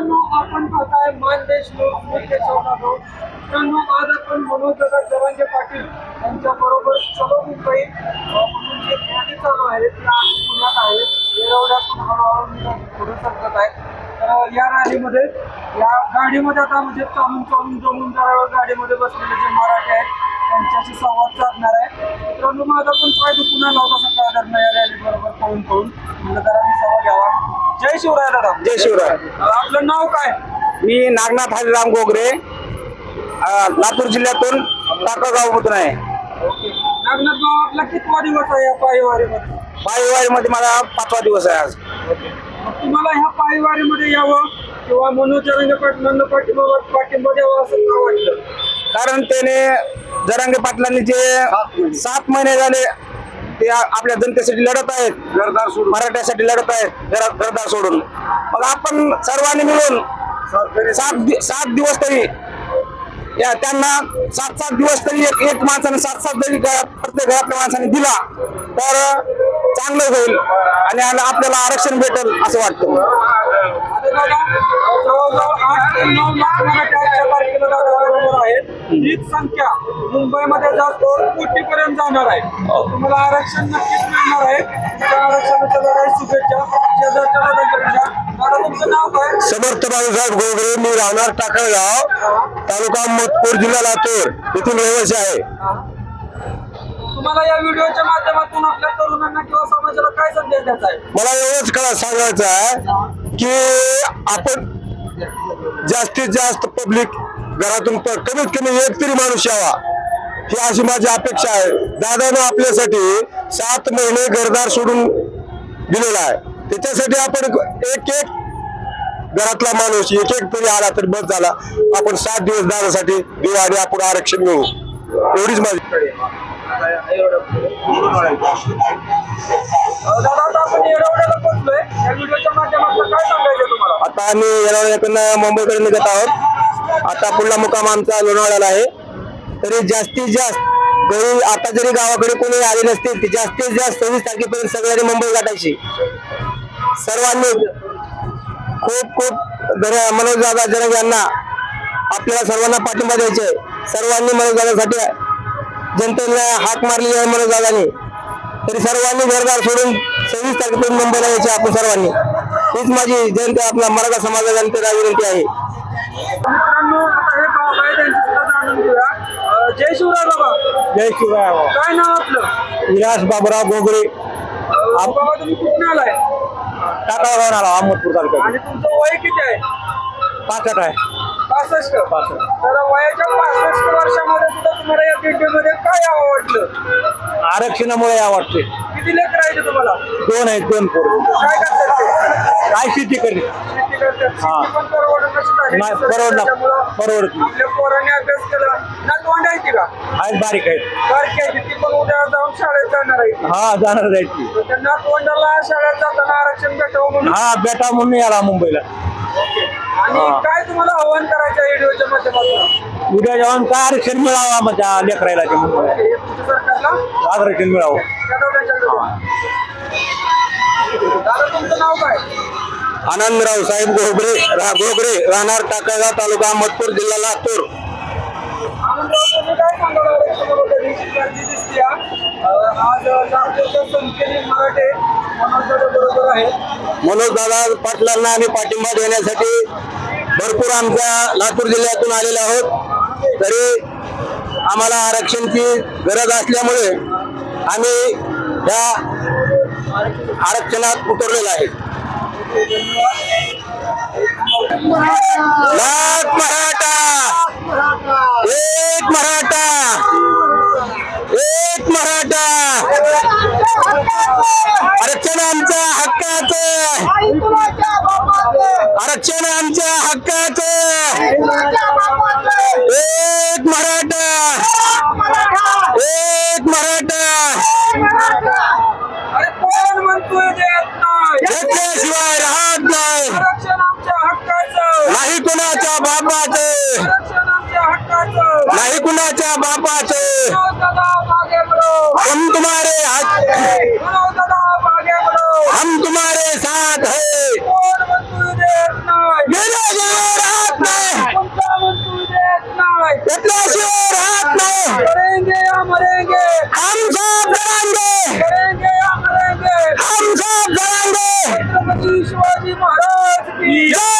मित्रांनो आपण पाहताय मानदेश न्यूज मी केशव जाधव मित्रांनो आज आपण मनोज दादा जरांगे पाटील यांच्या बरोबर चलो मुंबई. म्हणून जे रॅली चालू आहेत त्या आज पुण्यात आहेत येरवड्यातून हळूहळू पुढे सरकत आहेत तर या रॅलीमध्ये या गाडीमध्ये आता म्हणजे चालून चालून जमून जरा गाडीमध्ये बसलेले जे मराठी आहेत त्यांच्याशी संवाद साधणार आहे. मित्रांनो माझा पण फायदा पुन्हा आला होता सकाळ दरम्यान या रॅली बरोबर पळून पळून शिवराय दादा. जय शिवराय. आपलं नाव काय? मी नागनाथ हरिराम गोगरे. लातूर जिल्ह्यातून टाकागाव मधून आहे नागनाथ भाऊ आपला कितवा दिवस आहे या पायवारीमध्ये? पायवारीमध्ये मला पाचवा दिवस आहे आज. मग तुम्हाला ह्या पायवारीमध्ये यावं किंवा मनोज जरंगे पाटलांना पाठिंबा पाठिंबा द्यावा असं का वाटलं? कारण त्याने जरांगे पाटलांनी जे सात महिने झाले ते आपल्या जनतेसाठी लढत आहेत. मराठ्यासाठी लढत आहेत. घरदार सोडून. मग आपण सर्वांनी मिळून सात सात दिवस तरी या त्यांना सात सात दिवस तरी एक एक माणसाने सात सात जरी घरात प्रत्येक घरातल्या माणसाने दिला तर चांगलं होईल आणि आपल्याला आरक्षण भेटेल असं वाटतं. दादा जवळजवळ आठ ते नऊ लाख मराठी आजच्या तारखेला दादा बरोबर आहेत हीच संख्या मुंबईमध्ये जास्त कोटीपर्यंत जाणार आहे तुम्हाला आरक्षण नक्कीच मिळणार आहे त्या आरक्षणाच्या दादा शुभेच्छा शेजारच्या दादा समर्थ बाळासाहेब गोगरे मी राहणार टाकळगाव तालुका मतपूर जिल्हा लातूर येथील रहिवासी आहे. तुम्हाला या व्हिडिओच्या माध्यमातून आपल्या तरुणांना किंवा समाजाला काय संदेश द्यायचा आहे? मला एवढंच कळा सांगायचं आहे की आपण जास्तीत जास्त पब्लिक घरातून कमीत कमी एक तरी माणूस यावा. ही अशी माझी अपेक्षा आहे. दादानं आपल्यासाठी सात महिने घरदार सोडून दिलेला आहे. त्याच्यासाठी आपण एक एक घरातला माणूस एक एक तरी आला तरी बस झाला. आपण सात दिवस दादासाठी देऊ आणि आपण आरक्षण मिळू एवढीच माझी अं, दादा आता आपण येरवड्याला पोहोचलोय या व्हिडिओच्या माध्यमातून काय सांगायचं तुम्हाला आता आम्ही येणाऱ्या मुंबईकडे निघत आहोत. आता पुढला मुकाम आमचा लोणावळ्याला आहे. तरी जास्तीत जास्त कोणी आता जरी गावाकडे कोणी आले नसतील जास्तीत जास्त सव्वीस तारखेपर्यंत सगळ्यांनी मुंबई गाठायची. सर्वांनी खूप खूप मनोज दादा जनक यांना आपल्याला सर्वांना पाठिंबा द्यायचे आहे. सर्वांनी मनोज दादासाठी जनतेला हाक मारली आहे मनोज दादानी. तरी सर्वांनी घरदार सोडून सव्वीस तारखेपर्यंत मुंबईला यायचे आपण सर्वांनी. हीच माझी जनता आपला मराठा समाजा जनतेला विनंती आहे. जय शिवराय बाबा. जय शिवराय काय नाव आपलं? विलास बाबूराव गोगरे. बाबा तुम्ही कुठून आलाय? टाकाळगाव आला अहमदपूर तालुक्यात. आणि तुमचं वय किती आहे? पाचट आहे. पासष्ट. तर वयाच्या पासष्ट वर्षामध्ये सुद्धा तुम्हाला या काय आवडलं आरक्षणामुळे आवडते किती लेकर आहे तुम्हाला? दोन आहेत दोन पोरं. काय करतात ते? काय शेती करतात हा. शेती पण परवडत. नाही, परवडणार. त्याच्यामुळं परवडत नाही. आपल्या पोराने अभ्यास केला. ना तोंड आहे का आहेत बारीक आहेत. बारकी आहे ती. पण उद्या जाऊन शाळेत जाणार आहे ती. हा जाणार जायची तर त्यांना तोंडाला शाळेत जाताना आरक्षण भेटावं म्हणून. हा बेटा म्हणून याला मुंबईला. आणि हा. काय तुम्हाला आव्हान करायचं आहे व्हिडिओच्या माध्यमातून? उद्या जाऊन काय आरक्षण मिळावं माझ्या लेकरायला ते मुंबईला? हे तुमच्या सरकारला? आरक्षण मिळावं. दादा तुमचं नाव काय आनंदराव साहेब गोबरे रा राहणार टाकागाव तालुका अहमदपूर जिल्हा लातूर. आनंदराव तुम्ही काय सांगाल आरक्षणाबद्दल ही गर्दी दिसते अं, आज नागपूरच्या संख्येने मराठे मनोजदादा बरोबर मनोज दादा पाटलांना आम्ही पाठिंबा देण्यासाठी भरपूर आमच्या लातूर जिल्ह्यातून आलेले आहोत. तरी आम्हाला आरक्षणची गरज असल्यामुळे आम्ही या आरक्षणात उतरलेलो आहे. बापाचे नाही कुणाच्या बापाचे हम तुम्हारे हम तुम्हारे साथ है। मेरा हाथ में। इतना शिवर हाथ में। करेंगे या मरेंगे हम सब डरेंगे करेंगे या मरेंगे हम सब डरेंगे छत्रपति शिवाजी महाराज की